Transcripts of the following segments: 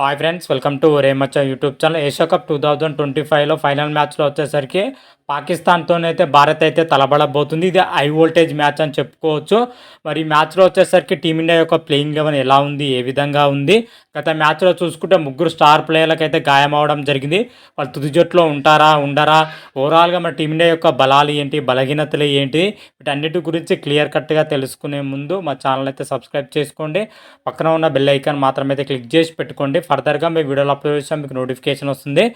Hi friends welcome to Remachha YouTube channel Asia cup two thousand twenty ఫైవ్లో final మ్యాచ్లో వచ్చేసరికి పాకిస్తాన్తోనైతే భారత్ అయితే తలబడబోతుంది. ఇది హై వోల్టేజ్ మ్యాచ్ అని చెప్పుకోవచ్చు. మరి మ్యాచ్లో వచ్చేసరికి టీమిండియా యొక్క ప్లేయింగ్ లెవెన్ ఎలా ఉంది? ఏ విధంగా ఉంది? గత మ్యాచ్లో చూసుకుంటే ముగ్గురు స్టార్ ప్లేయర్లకు అయితే గాయం అవడం జరిగింది. వాళ్ళు తుది జట్టులో ఉంటారా ఉండరా? ఓవరాల్గా మన టీమిండియా యొక్క బలాలు ఏంటి? బలహీనతలు ఏంటి? వీటన్నిటి గురించి క్లియర్ కట్గా తెలుసుకునే ముందు మా ఛానల్ అయితే సబ్స్క్రైబ్ చేసుకోండి. పక్కన ఉన్న బెల్ ఐకాన్ మాత్రమైతే క్లిక్ చేసి పెట్టుకోండి. ఫర్దర్గా మీ వీడియోలో అప్లోడ్ చేసాం మీకు నోటిఫికేషన్ వస్తుంది.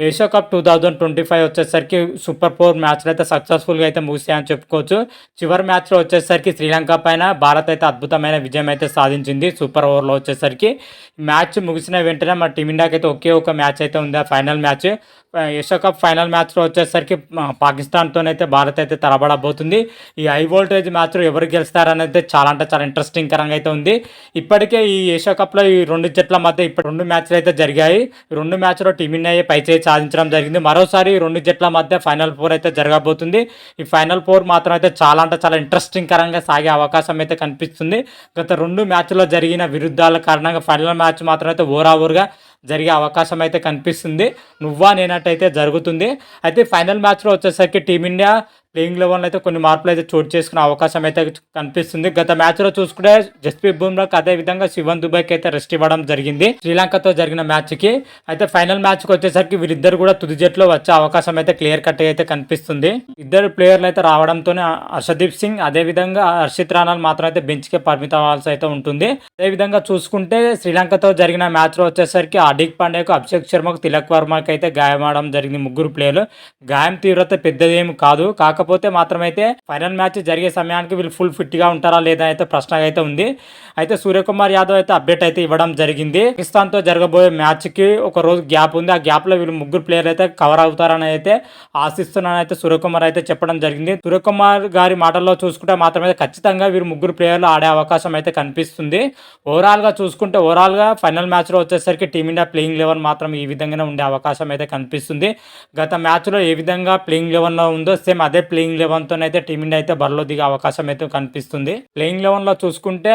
Asia cup two thousand twenty five వచ్చేసరికి సూపర్ ఫోర్ మ్యాచ్లు అయితే సక్సెస్ఫుల్గా అయితే ముగిసాయని చెప్పుకోవచ్చు. చివరి మ్యాచ్లో వచ్చేసరికి శ్రీలంక పైన భారత్ అయితే అద్భుతమైన విజయం అయితే సాధించింది సూపర్ ఓవర్లో వచ్చేసరికి. మ్యాచ్ ముగిసిన వెంటనే మన టీమిండియాకి అయితే ఒకే ఒక మ్యాచ్ అయితే ఉంది. ఆ final match Asia cup final మ్యాచ్లో వచ్చేసరికి పాకిస్తాన్తోనైతే భారత్ అయితే తలబడబోతుంది ఈ హై వోల్టేజ్ మ్యాచ్లో ఎవరు గెలుస్తారనేది చాలా అంటే చాలా ఇంట్రెస్టింగ్ కరంగా అయితే ఉంది. ఇప్పటికే ఈ ఏషియా కప్లో ఈ రెండు జట్ల మధ్య ఇప్పుడు రెండు మ్యాచ్లు అయితే జరిగాయి. రెండు మ్యాచ్లో టీమిండియా పై సాధించడం జరిగింది. మరోసారి రెండు జట్ల మధ్య ఫైనల్ ఫోర్ అయితే జరగబోతుంది. ఈ ఫైనల్ ఫోర్ మాత్రం అయితే చాలా అంటే చాలా ఇంట్రెస్టింగ్ కరంగా సాగే అవకాశం అయితే కనిపిస్తుంది. గత రెండు మ్యాచ్లో జరిగిన విరుద్ధాల కారణంగా ఫైనల్ మ్యాచ్ మాత్రం అయితే ఓవర్ ఓవర్గా జరిగే అవకాశం అయితే కనిపిస్తుంది. నువ్వా నేనట్టయితే జరుగుతుంది. అయితే ఫైనల్ మ్యాచ్లో వచ్చేసరికి టీమిండియా ప్లేయింగ్ లెవెన్లో అయితే కొన్ని మార్పులు అయితే చోటు చేసుకునే అవకాశం అయితే కనిపిస్తుంది. గత మ్యాచ్లో చూసుకుంటే జస్ప్రీత్ బుమ్రాకి అదే విధంగా శివన్ దుబాయ్కి అయితే రెస్ట్ ఇవ్వడం జరిగింది. శ్రీలంకతో జరిగిన మ్యాచ్కి అయితే ఫైనల్ మ్యాచ్కి వచ్చేసరికి వీరిద్దరు కూడా తుది జట్లో వచ్చే అవకాశం అయితే క్లియర్ కట్ అయితే కనిపిస్తుంది. ఇద్దరు ప్లేయర్లు అయితే రావడంతోనే హర్షదీప్ సింగ్ అదే విధంగా హర్షిత్ రాణాల్ మాత్రం అయితే బెంచ్కే పరిమితం అవ్వాల్సి అయితే ఉంటుంది. అదే విధంగా చూసుకుంటే శ్రీలంకతో జరిగిన మ్యాచ్లో వచ్చేసరికి హార్దిక్ పాండేకు అభిషేక్ శర్మకు తిలక్ వర్మకి అయితే గాయమవడం జరిగింది ముగ్గురు ప్లేయర్లు గాయం తీవ్రత పెద్దదేమి కాదు. కాక కాకపోతే మాత్రమైతే ఫైనల్ మ్యాచ్ జరిగే సమయానికి వీళ్ళు ఫుల్ ఫిట్గా ఉంటారా లేదా అయితే ప్రశ్న అయితే ఉంది. అయితే సూర్యకుమార్ యాదవ్ అయితే అప్డేట్ అయితే ఇవ్వడం జరిగింది. పాకిస్తాన్తో జరగబోయే మ్యాచ్కి ఒక రోజు గ్యాప్ ఉంది. ఆ గ్యాప్లో వీళ్ళు ముగ్గురు ప్లేయర్ అయితే కవర్ అవుతారని అయితే ఆశిస్తున్నానని అయితే సూర్యకుమార్ అయితే చెప్పడం జరిగింది. సూర్యకుమార్ గారి మాటల్లో చూసుకుంటే మాత్రమే ఖచ్చితంగా వీరు ముగ్గురు ప్లేయర్లు ఆడే అవకాశం అయితే కనిపిస్తుంది. ఓవరాల్గా చూసుకుంటే ఓవరాల్గా ఫైనల్ మ్యాచ్లో వచ్చేసరికి టీమిండియా ప్లేయింగ్ లెవెన్ మాత్రం ఈ విధంగానే ఉండే అవకాశం అయితే కనిపిస్తుంది. గత మ్యాచ్లో ఏ విధంగా ప్లేయింగ్ లెవెన్లో ఉందో సేమ్ అదే ప్లేయింగ్ లెవెన్తోనైతే టీమిండియా అయితే బరిలో దిగే అవకాశం అయితే కనిపిస్తుంది. ప్లేయింగ్ లెవెన్లో చూసుకుంటే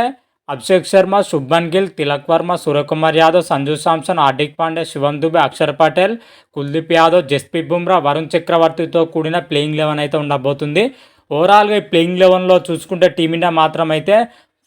అభిషేక్ శర్మ శుభ్మన్ గిల్ తిలక్ వర్మ సూర్యకుమార్ యాదవ్ సంజు సాంసన్ హార్దిక్ పాండే శివం దుబే అక్షర్ పటేల్ కుల్దీప్ యాదవ్ జస్ప్రీత్ బుమ్రా వరుణ్ చక్రవర్తితో కూడిన ప్లేయింగ్ లెవెన్ అయితే ఉండబోతుంది. ఓవరాల్గా ఈ ప్లేయింగ్ లెవెన్లో చూసుకుంటే టీమిండియా మాత్రం అయితే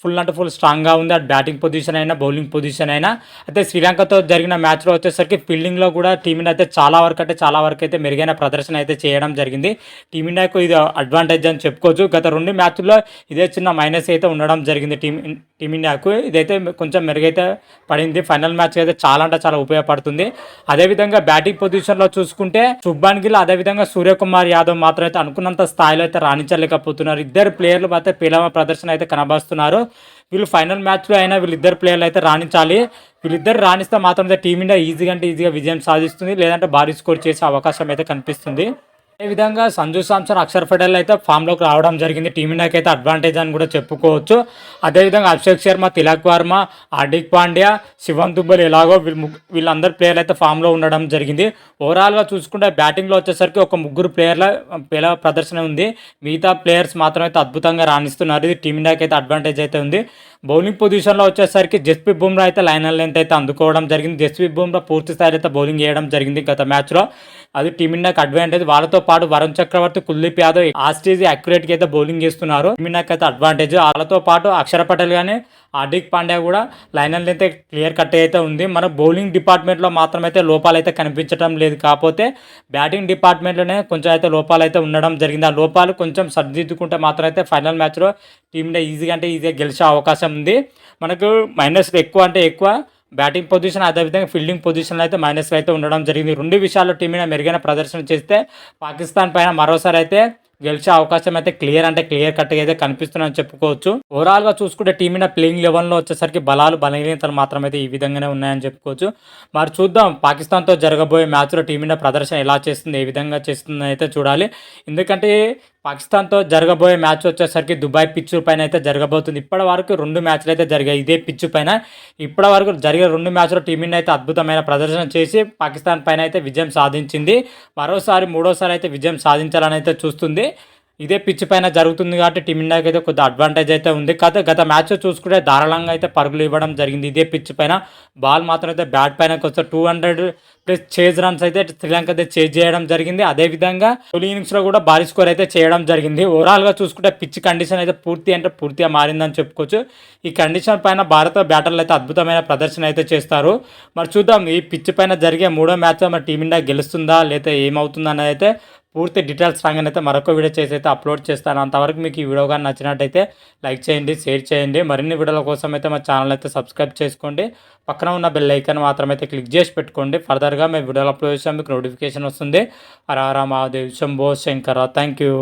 ఫుల్ అంటే ఫుల్ స్ట్రాంగ్గా ఉంది. అటు బ్యాటింగ్ పొజిషన్ అయినా బౌలింగ్ పొజిషన్ అయినా. అయితే శ్రీలంకతో జరిగిన మ్యాచ్లో వచ్చేసరికి ఫీల్డింగ్లో కూడా టీమిండియా అయితే చాలా వరకు అంటే చాలా వరకు అయితే మెరుగైన ప్రదర్శన అయితే చేయడం జరిగింది. టీమిండియాకు ఇది అడ్వాంటేజ్ అని చెప్పుకోవచ్చు. గత రెండు మ్యాచ్ల్లో ఇదే చిన్న మైనస్ అయితే ఉండడం జరిగింది టీం టీమిండియాకు ఇదైతే కొంచెం మెరుగైతే పడింది. ఫైనల్ మ్యాచ్ అయితే చాలా అంటే చాలా ఉపయోగపడుతుంది. అదేవిధంగా బ్యాటింగ్ పొజిషన్లో చూసుకుంటే శుభాన్ గిల్ అదేవిధంగా సూర్యకుమార్ యాదవ్ మాత్రం అయితే అనుకున్నంత స్థాయిలో అయితే రాణించలేకపోతున్నారు. ఇద్దరు ప్లేయర్లు అయితే పేలవ ప్రదర్శన అయితే కనబరుస్తున్నారు. వీళ్ళు ఫైనల్ మ్యాచ్లో అయినా వీళ్ళిద్దరు ప్లేయర్లు అయితే రాణించాలి. వీళ్ళిద్దరు రాణిస్తే మాత్రం అయితే టీమిండియా ఈజీగా అంటే ఈజీగా విజయం సాధిస్తుంది. లేదంటే భారీ స్కోర్ చేసే అవకాశం అయితే కనిపిస్తుంది. అదేవిధంగా సంజు సాంసన్ అక్షర్ పటేల్ అయితే ఫామ్లోకి రావడం జరిగింది. టీమిండియాకి అయితే అడ్వాంటేజ్ అని కూడా చెప్పుకోవచ్చు. అదేవిధంగా అభిషేక్ శర్మ తిలక్ వర్మ హార్దిక్ పాండ్యా శివన్ దుబ్బల్ ఎలాగో వీళ్ళు వీళ్ళందరు ప్లేయర్లు అయితే ఫామ్లో ఉండడం జరిగింది. ఓవరాల్గా చూసుకుంటే బ్యాటింగ్లో వచ్చేసరికి ఒక ముగ్గురు ప్లేయర్ల ప్లేయర్ ప్రదర్శన ఉంది. మిగతా ప్లేయర్స్ మాత్రం అయితే అద్భుతంగా రాణిస్తున్నారు. ఇది టీమిండియాకి అయితే అడ్వాంటేజ్ అయితే ఉంది. బౌలింగ్ పొజిషన్లో వచ్చేసరికి జస్ప్రీత్ బుమ్రా అయితే లైనర్ లెంత్ అయితే అందుకోవడం జరిగింది. జస్ప్రీత్ బుమ్రా పూర్తి స్థాయి అయితే బౌలింగ్ చేయడం జరిగింది గత మ్యాచ్లో. అది టీమిండియాకి అడ్వాంటేజ్ వాళ్ళతో పాటు వరుణ్ చక్రవర్తి కుల్దీప్ యాదవ్ ఆ అక్యురేట్గా అయితే బౌలింగ్ చేస్తున్నారు. టీమిండియాకి అయితే అడ్వాంటేజ్ వాళ్ళతో పాటు అక్షర పటేల్ కానీ హార్దిక్ పాండ్యా కూడా లైనర్ అయితే క్లియర్ కట్ అయితే ఉంది. మన బౌలింగ్ డిపార్ట్మెంట్లో మాత్రం అయితే లోపాలు అయితే కనిపించడం లేదు. కాకపోతే బ్యాటింగ్ డిపార్ట్మెంట్లోనే కొంచెం అయితే లోపాలు అయితే ఉండడం జరిగింది. ఆ లోపాలు కొంచెం సరిదిద్దుకుంటే మాత్రం అయితే ఫైనల్ మ్యాచ్లో టీమిండియా ఈజీగా అంటే ఈజీగా గెలిచే అవకాశం ఉంది. మనకు మైనస్ ఎక్కువ అంటే ఎక్కువ. బ్యాటింగ్ పొజిషన్ అదేవిధంగా ఫీల్డింగ్ పొజిషన్లో అయితే మైనస్లో అయితే ఉండడం జరిగింది. రెండు విషయాల్లో టీమిన మెరుగైన ప్రదర్శన చేస్తే పాకిస్తాన్ పైన మరోసారి అయితే గెలిచే అవకాశం అయితే క్లియర్ అంటే క్లియర్ కట్గా అయితే కనిపిస్తుందని చెప్పుకోవచ్చు. ఓవరాల్గా చూసుకుంటే టీమిండియా ప్లేయింగ్ లెవెల్లో వచ్చేసరికి బలాలు బలహీనతలు మాత్రం అయితే ఈ విధంగానే ఉన్నాయని చెప్పుకోవచ్చు. మరి చూద్దాం పాకిస్తాన్తో జరగబోయే మ్యాచ్లో టీమిండియా ప్రదర్శన ఎలా చేస్తుంది ఏ విధంగా చేస్తుంది అయితే చూడాలి. ఎందుకంటే పాకిస్తాన్తో జరగబోయే మ్యాచ్ వచ్చేసరికి దుబాయ్ పిచ్చు పైన అయితే జరగబోతుంది. ఇప్పటి వరకు రెండు మ్యాచ్లు అయితే జరిగాయి. ఇదే పిచ్చు పైన. ఇప్పటి వరకు జరిగే రెండు మ్యాచ్లో టీమిండియా అయితే అద్భుతమైన ప్రదర్శన చేసి పాకిస్తాన్ పైన అయితే విజయం సాధించింది. మరోసారి మూడోసారి అయితే విజయం సాధించాలని అయితే చూస్తుంది. ఇదే పిచ్ పైన జరుగుతుంది కాబట్టి టీమిండియాకి అయితే కొద్దిగా అడ్వాంటేజ్ అయితే ఉంది. గత గత మ్యాచ్ చూసుకుంటే ధారాళంగా అయితే పరుగులు ఇవ్వడం జరిగింది. ఇదే పిచ్ పైన బాల్ మాత్రం అయితే బ్యాట్ పైన కొంచెం two hundred plus chase runs అయితే శ్రీలంక అయితే చేజ్ చేయడం జరిగింది. అదేవిధంగా తొలి ఇన్నింగ్స్లో కూడా భారీ స్కోర్ అయితే చేయడం జరిగింది. ఓవరాల్గా చూసుకుంటే పిచ్ కండిషన్ అయితే పూర్తి అంటే పూర్తిగా మారిందని చెప్పుకోవచ్చు. ఈ కండిషన్ పైన భారత బ్యాటర్లు అయితే అద్భుతమైన ప్రదర్శన అయితే చేస్తారు. మరి చూద్దాం ఈ పిచ్ పైన జరిగే మూడో మ్యాచ్ మరి టీమిండియా గెలుస్తుందా లేదా ఏమవుతుందా అనేది అయితే పూర్తి డీటెయిల్స్ రాగానే అయితే మరొక వీడియో చేసి అయితే అప్లోడ్ చేస్తాను. అంతవరకు మీకు ఈ వీడియో కానీ నచ్చినట్టయితే లైక్ చేయండి షేర్ చేయండి. మరిన్ని వీడియోల కోసం అయితే మా ఛానల్ అయితే సబ్స్క్రైబ్ చేసుకోండి. పక్కన ఉన్న బెల్ ఐకాన్ మాత్రం అయితే క్లిక్ చేసి పెట్టుకోండి. ఫర్దర్గా మేము వీడియోలు అప్లోడ్ చేసాం మీకు నోటిఫికేషన్ వస్తుంది. హర హర మహాదేవ్ శంభో శంకర. Thank you.